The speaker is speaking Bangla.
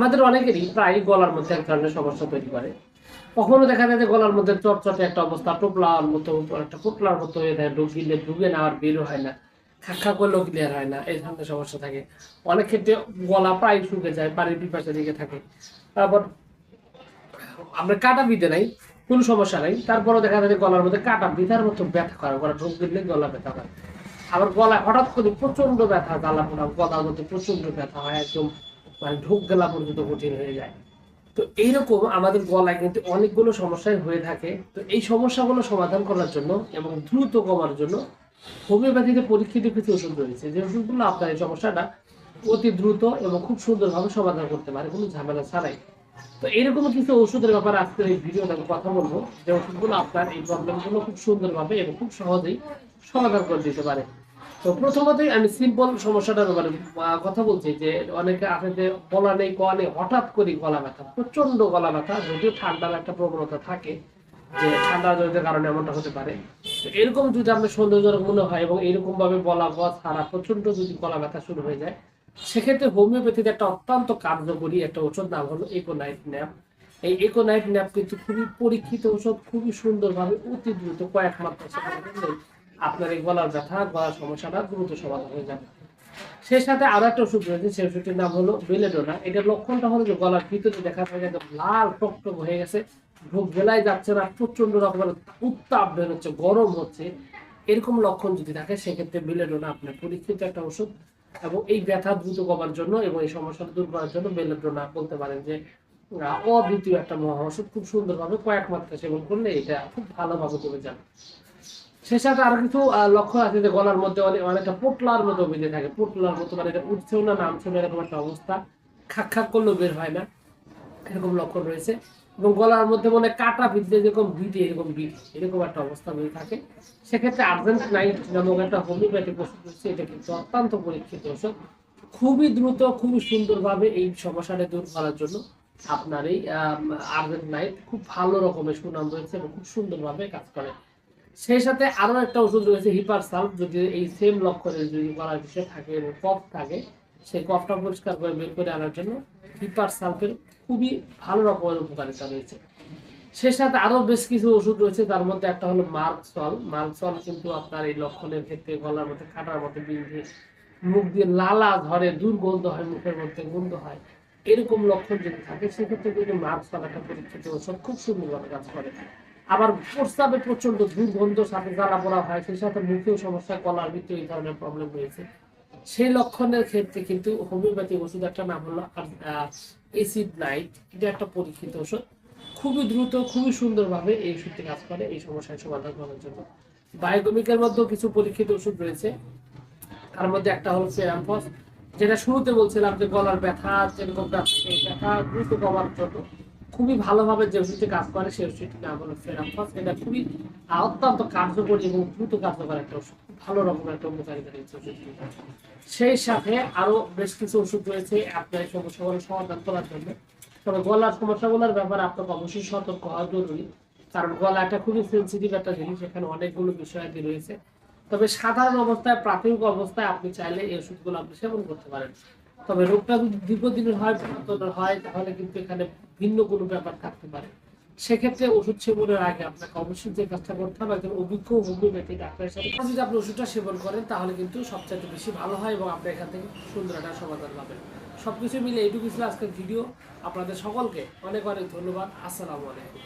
আমাদের অনেকেরই প্রায় গলার মধ্যে এক ধরনের সমস্যা তৈরি করে। কখনো দেখা যায় যে গলার মধ্যে চটচটে একটা অবস্থা, টোপলার মতো, একটা পোটলার মতো হয়ে যায় ঢুকিলে ঢুকে না, আর বেরো হয় না। খাক্কা করলেও ক্লিয়ার হয় না, এই ধরনের সমস্যা থাকে। অনেক ক্ষেত্রে গলা প্রায় শুকে যায় পানির পিপাসা দিকে থাকে। তারপর আমরা কাটা বিধে নাই, কোনো সমস্যা নাই। তারপরও দেখা যায় গলার মধ্যে কাটা বিধার মতো ব্যথা করে, গলা ঢুক দিলে গলা ব্যথা করে। আবার গলায় হঠাৎ করে প্রচণ্ড ব্যথা জ্বালা পোড়া গলার মধ্যে প্রচণ্ড ব্যথা হয় একদম। মানে ঢোক গেলা পর্যন্ত কঠিন হয়ে যায়। তো এইরকম আমাদের গলায় কিন্তু অনেকগুলো সমস্যাই হয়ে থাকে। তো এই সমস্যাগুলো সমাধান করার জন্য এবং দ্রুত কমার জন্য হোমিওপ্যাথিতে পরীক্ষিত কিছু ওষুধ রয়েছে। যে ওষুধগুলো আপনার এই সমস্যাটা অতি দ্রুত এবং খুব সুন্দরভাবে সমাধান করতে পারে, কোনো ঝামেলা ছাড়াই। তো এরকম কিছু ওষুধের ব্যাপারে আজকের এই ভিডিওতে আমি কথা বলব। যে ওষুধগুলো আপনার এই প্রবলেমগুলো খুব সুন্দরভাবে এবং খুব সহজেই সমাধান করে দিতে পারে। তো প্রথমতই আমি সিম্পল সমস্যাটার ব্যাপারে কথা বলছি যে অনেকে আছে যে গলা নেই গলা নেই, হঠাৎ করে গলা ব্যথা প্রচণ্ড গলা ব্যথা, যদিও ঠান্ডার একটা প্রবণতা থাকে যে ঠান্ডা জনিত কারণে এমনটা হতে পারে। তো এরকম যদি আপনার সৌন্দর্যজনক মনে হয় এবং এরকম ভাবে বলা বলা ছাড়া প্রচণ্ড যদি গলা ব্যথা শুরু হয়ে যায়, সেক্ষেত্রে হোমিওপ্যাথিতে একটা অত্যন্ত কার্যকরী একটা ওষুধ নাম হলো ইকোনাইট ন্যাপ এই ইকোনাইট ন্যাপ কিন্তু খুবই পরীক্ষিত ওষুধ খুবই সুন্দরভাবে অতি দ্রুত কয়েক মাত্রা আপনার এই গলার ব্যথা, গলার সমস্যাটা দ্রুত সমাধান হয়ে যাবে। সেই সাথে আরও একটা ওষুধ রয়েছে, সেই ওষুধটির নাম হলো বেলেডোনা এটার লক্ষণটা হলো যে গলার ভিতরে দেখা যায় একদম লাল টকটক হয়ে গেছে, ঢোক গেলায় যাচ্ছে না প্রচণ্ড রকমের উত্তাপ বের হচ্ছে, গরম হচ্ছে। এরকম লক্ষণ যদি থাকে, সেক্ষেত্রে বেলেডোনা আপনার পরীক্ষিত একটা ওষুধ এবং এই ব্যথা দ্রুত কমার জন্য এবং এই সমস্যাটা দূর করার জন্য বেলেডোনা বলতে পারেন যে অদ্বিতীয় একটা মহা ওষুধ খুব সুন্দরভাবে কয়েক মাত্রা সেবন করলে এটা খুব ভালোভাবে কমে যাবে। সে আরও কিছু লক্ষ্য আছে যে গলার মধ্যে অনেক অনেকটা পোটলার মতো বেঁধে থাকে। পোটলার মতো মানে এটা উঠছেও না, নামছেও না, এরকম একটা অবস্থা। খাক খাক করলেও বের হয় না। এরকম লক্ষণ রয়েছে। এবং গলার মধ্যে মনে কাটা বিদ্যে যেরকম বিট এরকম বিট এরকম একটা অবস্থা হয়ে থাকে। সেক্ষেত্রে আর্জেন্ট নাইট নামক একটা হোমিওপ্যাথিক ওষুধ রয়েছে এটা কিন্তু অত্যন্ত পরীক্ষিত ওষুধ। খুবই দ্রুত, খুবই সুন্দরভাবে এই সমস্যাটা দূর করার জন্য আপনার এই আর্জেন্ট নাইট খুব ভালো রকমের সুনাম রয়েছে এবং খুব সুন্দরভাবে কাজ করে। সেই সাথে আরও একটা ওষুধ রয়েছে হিপার সালফ যদি এই সেম লক্ষণের যদি গলার বিষয় থাকে এবং কফ থাকে, সেই কফটা পরিষ্কার করে বের করে আনার জন্য হিপার সালফের খুবই ভালো রকমের উপকারিতা রয়েছে। সেই সাথে আরও বেশ কিছু ওষুধ রয়েছে, তার মধ্যে একটা হলো মার্কসল মার্কসল কিন্তু আপনার এই লক্ষণের ক্ষেত্রে গলার মধ্যে, কাটার মধ্যে বিন্ধে মুখ দিয়ে লালা ধরে দুর্গন্ধ হয়, মুখের মধ্যে গন্ধ হয়, এরকম লক্ষণ যদি থাকে, সেক্ষেত্রে কিন্তু মার্কসল একটা পরীক্ষিত ওষুধ, খুব সুন্দরভাবে কাজ করে। আবার প্রস্তাবে প্রচণ্ড দুর্গন্ধ সাথে জ্বালা পোড়া হয়, সেই সাথে মুখেও সমস্যা, গলার ভিতরে এই ধরনের প্রবলেম রয়েছে। সেই লক্ষণের ক্ষেত্রে কিন্তু হোমিওপ্যাথি ওষুধ একটা নাম হলো এসিড নাইট এটা একটা পরীক্ষিত ওষুধ। খুবই দ্রুত, খুবই সুন্দরভাবে এই ওষুধটি কাজ করে, এই সমস্যার সমাধান করার জন্য। বায়োকেমিকের মধ্যেও কিছু পরীক্ষিত ওষুধ রয়েছে। তার মধ্যে একটা হলো সেরামফস যেটা শুরুতে বলছিলাম যে গলার ব্যথা, যেরকম ব্যথা দ্রুত কমার জন্য। খুবই ভালোভাবে যে ওষুধটি কাজ করে, সেই ওষুধটির নাম হলো ফেরামফস। এটা খুবই অত্যন্ত কার্যকরী এবং দ্রুত কার্যকর একটা ওষুধ। ভালো রকমের একটা উপকারিতা রয়েছে ওষুধটি। সেই সাথে আরও বেশ কিছু ওষুধ রয়েছে আপনার সমস্যাগুলো সমাধান করার জন্য। তবে গলার সমস্যাগুলোর ব্যাপারে আপনাকে অবশ্যই সতর্ক হওয়া জরুরি। কারণ গলা একটা খুবই সেন্সিটিভ একটা জিনিস, এখানে অনেকগুলো বিষয়াদি রয়েছে। তবে সাধারণ অবস্থায়, প্রাথমিক অবস্থায় আপনি চাইলে এই ওষুধগুলো আপনি সেবন করতে পারেন। তবে রোগটা যদি দীর্ঘদিনের হয় পুরাতনের হয়, তাহলে কিন্তু এখানে ভিন্ন কোনো ব্যাপার থাকতে পারে। সেক্ষেত্রে ওষুধ সেবনের আগে আপনাকে অবশ্যই যে কাজটা করতে হবে, একজন অভিজ্ঞ হোমিওপ্যাথি ডাক্তারের সাথে যদি আপনি ওষুধটা সেবন করেন, তাহলে কিন্তু সবচেয়ে বেশি ভালো হয় এবং আপনি এখান থেকে সুন্দর একটা সমাধান পাবেন। সবকিছু মিলে এইটুকু ছিল আজকের ভিডিও। আপনাদের সকলকে অনেক অনেক ধন্যবাদ। আসসালামু আলাইকুম।